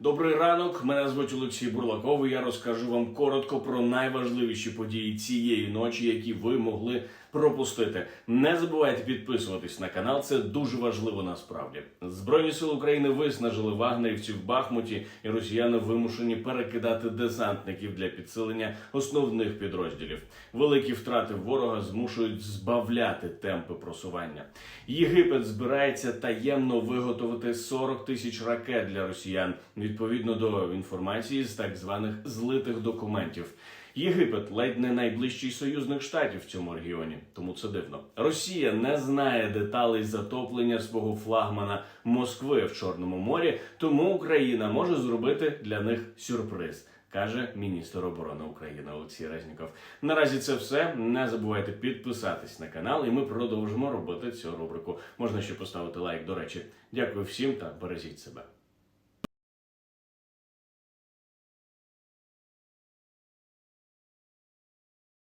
Добрий ранок. Мене звуть Олексій Бурлаков. і Я розкажу вам коротко про найважливіші події цієї ночі, які ви могли пропустити. Не забувайте підписуватись на канал. Це дуже важливо насправді. Збройні сили України виснажили вагнерівців в Бахмуті, і росіяни вимушені перекидати десантників для підсилення основних підрозділів. Великі втрати ворога змушують збавляти темпи просування. Єгипет збирається таємно виготовити 40 тисяч ракет для росіян відповідно до інформації з так званих злитих документів. Єгипет ледь не найближчий союзник штатів в цьому регіоні, тому це дивно. Росія не знає деталей затоплення свого флагмана Москви в Чорному морі, тому Україна може зробити для них сюрприз. Каже міністр оборони України Олексій Резніков. Наразі це все. Не забувайте підписатись на канал, і ми продовжимо робити цю рубрику. Можна ще поставити лайк. До речі, дякую всім та бережіть себе.